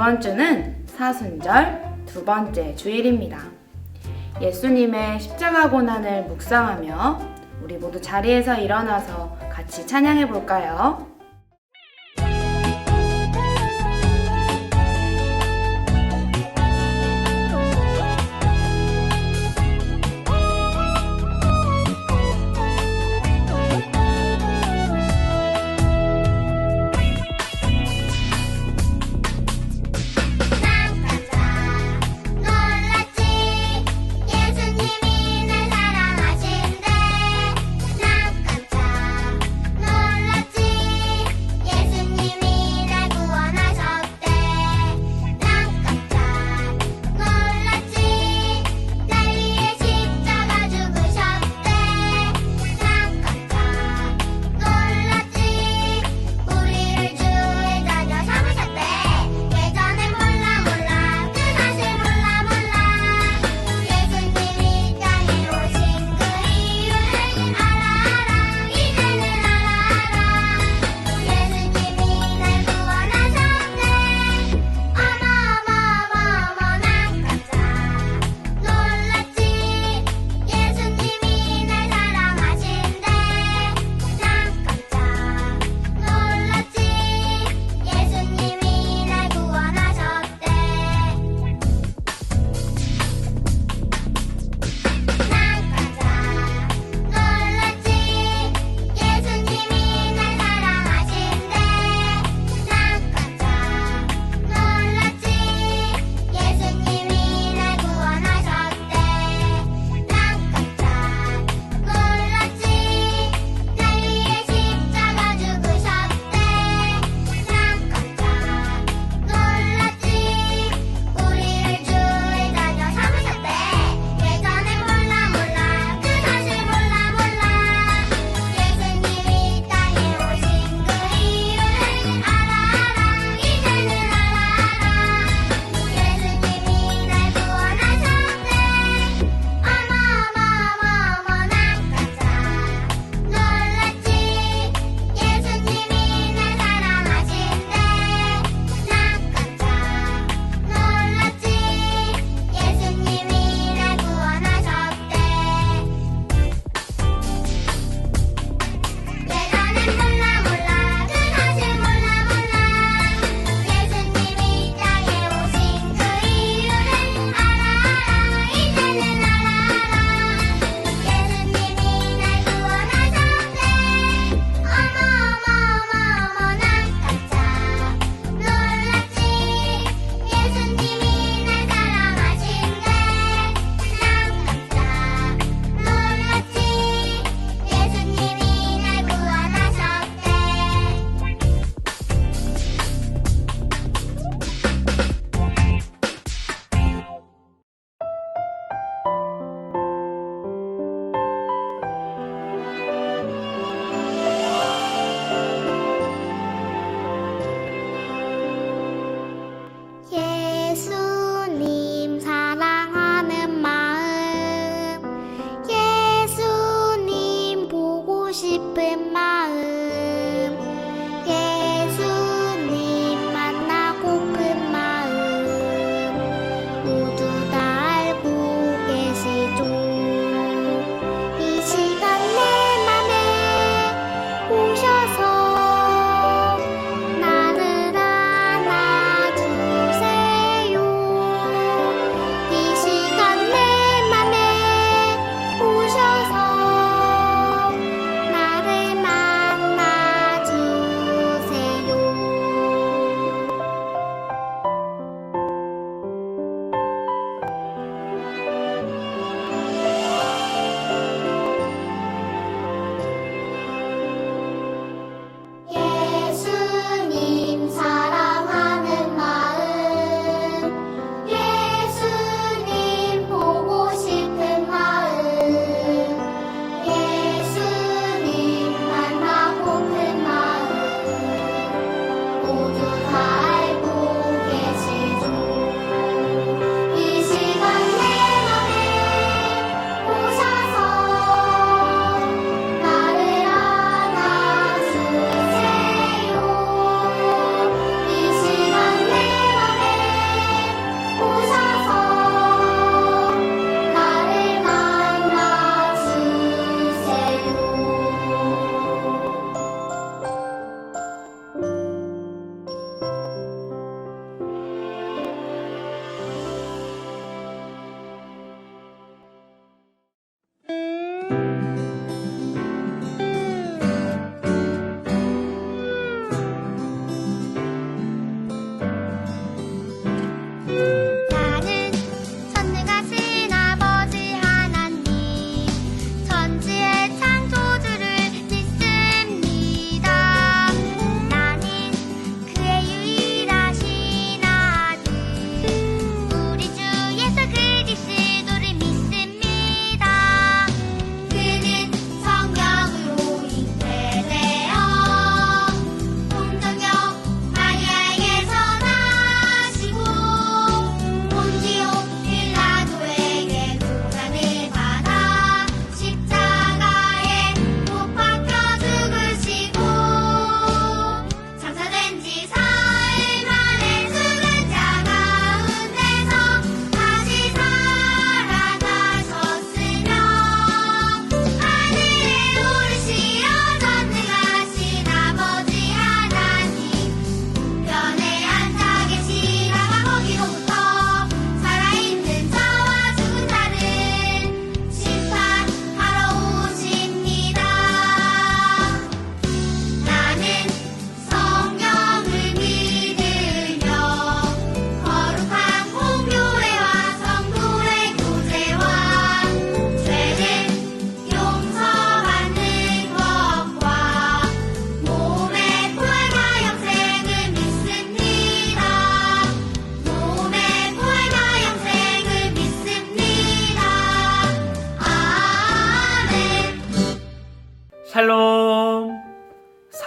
이번 주는 사순절 두 번째 주일입니다. 예수님의 십자가 고난을 묵상하며 우리 모두 자리에서 일어나서 같이 찬양해 볼까요?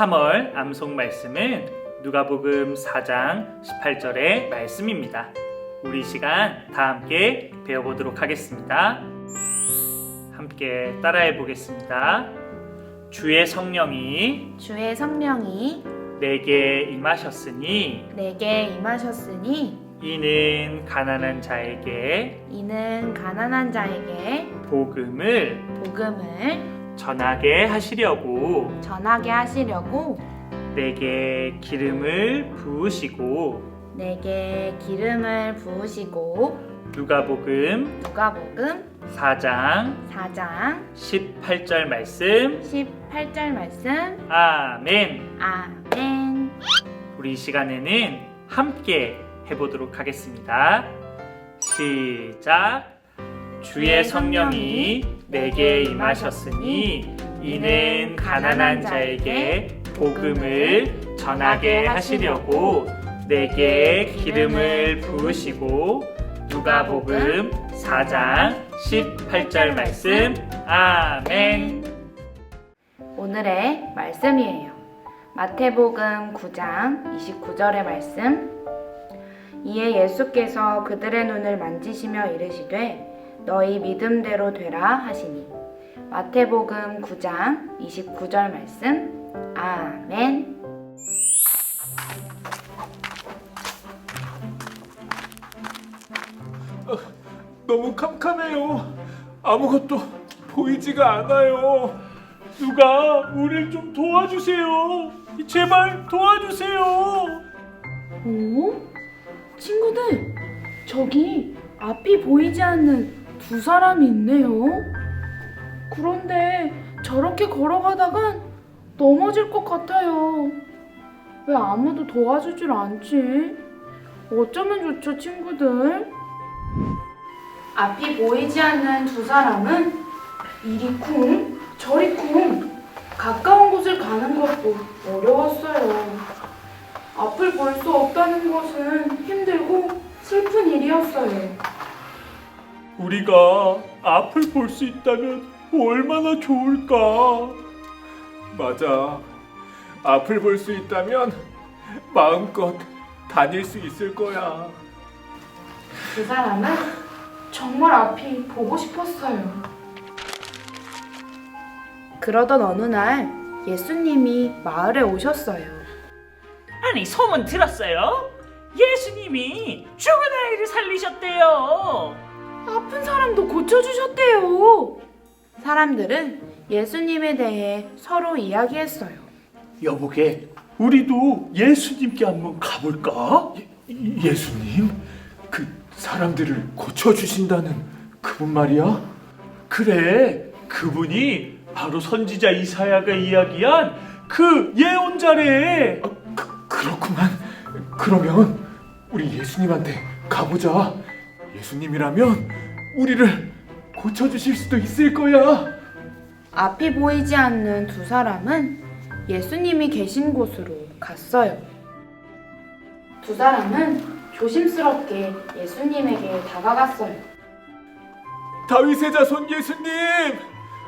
3월 암송 말씀은 누가복음 4장 18절의 말씀입니다. 우리 이 시간 다 함께 배워보도록 하겠습니다. 함께 따라해 보겠습니다. 주의 성령이 주의 성령이 내게 임하셨으니 내게 임하셨으니 이는 가난한 자에게 이는 가난한 자에게 복음을 복음을 전하게 하시려고 전하게 하시려고 내게 기름을 부으시고 내게 기름을 부으시고 누가복음 누가복음 4장 4장 18절 말씀 18절 말씀 아멘. 아멘 우리 이 시간에는 함께 해보도록 하겠습니다. 시작. 주의 성령이 내게 임하셨으니 이는 가난한 자에게 복음을 전하게 하시려고 내게 기름을 부으시고 누가복음 4장 18절 말씀 아멘. 오늘의 말씀이에요. 마태복음 9장 29절의 말씀. 이에 예수께서 그들의 눈을 만지시며 이르시되 너희 믿음대로 되라 하시니. 마태복음 9장 29절 말씀. 아멘. 너무 캄캄해요. 아무것도 보이지가 않아요. 누가 우릴 좀 도와주세요. 제발 도와주세요. 오? 친구들, 저기 앞이 보이지 않는 두 사람이 있네요. 그런데 저렇게 걸어가다간 넘어질 것 같아요. 왜 아무도 도와주질 않지? 어쩌면 좋죠, 친구들? 앞이 보이지 않는 두 사람은 이리 쿵, 저리 쿵, 가까운 곳을 가는 것도 어려웠어요. 앞을 볼 수 없다는 것은 힘들고 슬픈 일이었어요. 우리가 앞을 볼 수 있다면 얼마나 좋을까. 맞아. 앞을 볼 수 있다면 마음껏 다닐 수 있을 거야. 그 사람은 정말 앞이 보고 싶었어요. 그러던 어느 날 예수님이 마을에 오셨어요. 아니 소문 들었어요? 예수님이 죽은 아이를 살리셨대요. 아픈 사람도 고쳐주셨대요. 사람들은 예수님에 대해 서로 이야기했어요. 여보게, 우리도 예수님께 한번 가볼까? 예, 수님그 사람들을 고쳐주신다는 그분 말이야? 그래, 그분이 바로 선지자 이사야가 이야기한 그 예언자래. 그, 그렇구만. 그러면 우리 예수님한테 가보자. 예수님이라면 우리를 고쳐주실 수도 있을 거야. 앞이 보이지 않는 두 사람은 예수님이 계신 곳으로 갔어요. 두 사람은 조심스럽게 예수님에게 다가갔어요. 다윗의 자손 예수님,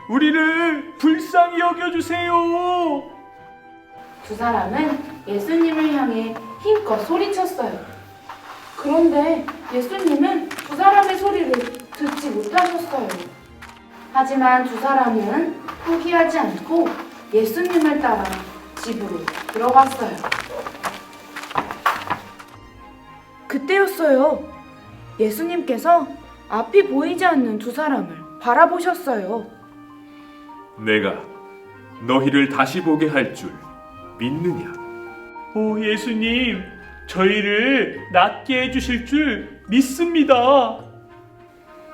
우리를 불쌍히 여겨주세요. 두 사람은 예수님을 향해 힘껏 소리쳤어요. 그런데 예수님은 두 사람의 소리를 듣지 못하셨어요. 하지만 두 사람은 포기하지 않고 예수님을 따라 집으로 들어갔어요. 그때였어요. 예수님께서 앞이 보이지 않는 두 사람을 바라보셨어요. 내가 너희를 다시 보게 할 줄 믿느냐? 오 예수님, 저희를 낫게 해주실 줄 믿습니다.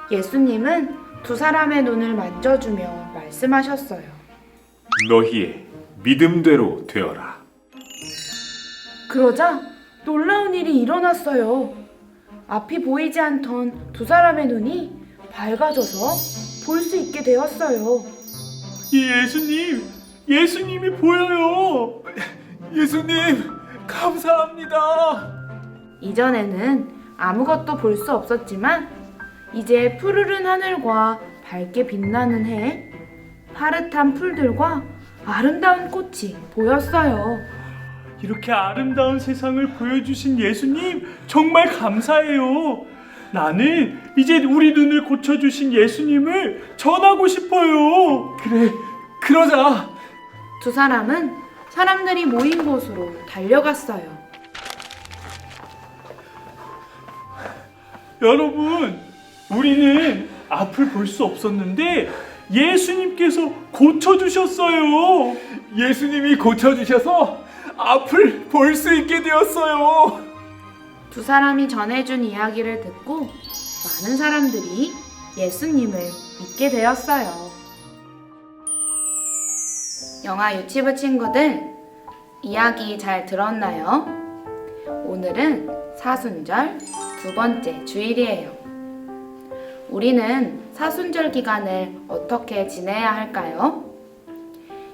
예수님은 두 사람의 눈을 만져주며 말씀하셨어요. 너희의 믿음대로 되어라. 그러자 놀라운 일이 일어났어요. 앞이 보이지 않던 두 사람의 눈이 밝아져서 볼 수 있게 되었어요. 예수님, 예수님이 보여요. 예수님, 감사합니다. 이전에는 아무것도 볼 수 없었지만 이제 푸르른 하늘과 밝게 빛나는 해, 파릇한 풀들과 아름다운 꽃이 보였어요. 이렇게 아름다운 세상을 보여주신 예수님 정말 감사해요. 나는 이제 우리 눈을 고쳐주신 예수님을 전하고 싶어요. 그래, 그러자. 두 사람은 사람들이 모인 곳으로 달려갔어요. 여러분, 우리는 앞을 볼 수 없었는데 예수님께서 고쳐주셨어요. 예수님이 고쳐주셔서 앞을 볼 수 있게 되었어요. 두 사람이 전해준 이야기를 듣고 많은 사람들이 예수님을 믿게 되었어요. 영화 유치부 친구들, 이야기 잘 들었나요? 오늘은 사순절 두 번째 주일이에요. 우리는 사순절 기간을 어떻게 지내야 할까요?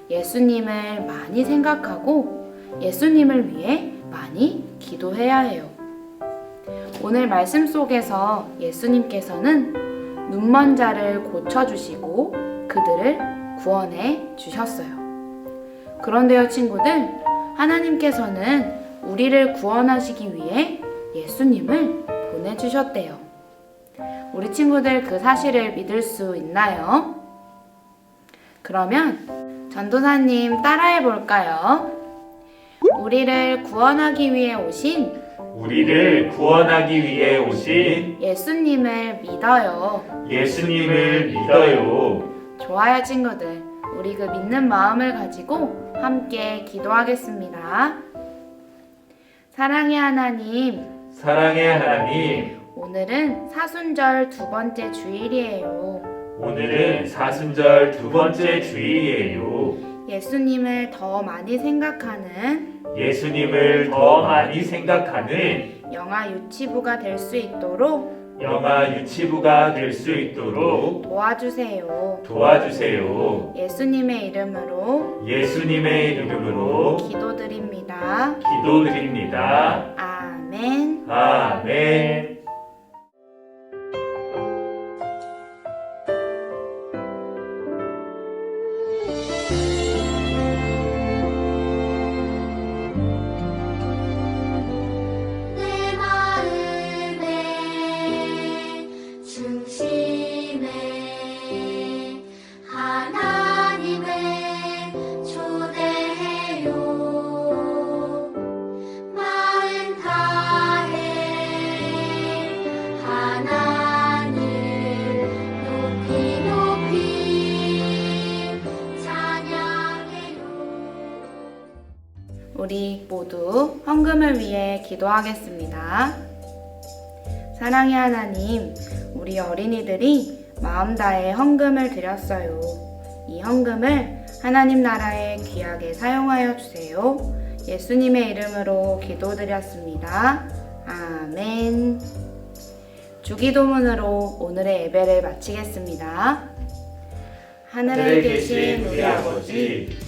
예수님을 많이 생각하고 예수님을 위해 많이 기도해야 해요. 오늘 말씀 속에서 예수님께서는 눈먼 자를 고쳐주시고 그들을 구원해 주셨어요. 그런데요, 친구들, 하나님께서는 우리를 구원하시기 위해 예수님을 보내주셨대요. 우리 친구들 그 사실을 믿을 수 있나요? 그러면 전도사님 따라해 볼까요? 우리를 구원하기 위해 오신 우리를 구원하기 위해 오신 예수님을 믿어요. 예수님을 믿어요. 좋아요, 친구들. 우리 그 믿는 마음을 가지고 함께 기도하겠습니다. 사랑의 하나님, 사랑의 하나님, 오늘은 사순절 두 번째 주일이에요. 오늘은 사순절 두 번째 주일이에요. 예수님을 더 많이 생각하는 예수님을 더 많이 생각하는 영아 유치부가 될 수 있도록 영아 유치부가 될 수 있도록 도와주세요. 도와주세요. 예수님의 이름으로 예수님의 이름으로 기도드립니다. 기도드립니다. 아멘. 아멘. 우리 모두 헌금을 위해 기도하겠습니다. 사랑의 하나님, 우리 어린이들이 마음 다해 헌금을 드렸어요. 이 헌금을 하나님 나라에 귀하게 사용하여 주세요. 예수님의 이름으로 기도드렸습니다. 아멘. 주기도문으로 오늘의 예배를 마치겠습니다. 하늘에 계신 우리 아버지,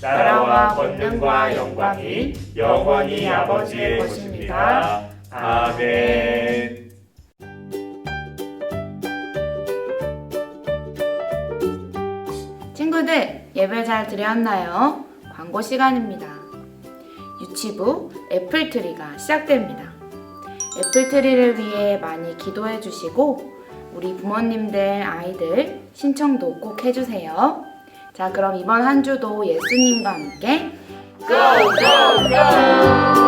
나라와 권능과 영광이 영원히 아버지의 것입니다. 아멘. 친구들, 예배 잘 드렸나요? 광고 시간입니다. 유치부 애플트리가 시작됩니다. 애플트리를 위해 많이 기도해 주시고, 우리 부모님들, 아이들 신청도 꼭 해주세요. 자, 그럼 이번 한 주도 예수님과 함께 고 고 고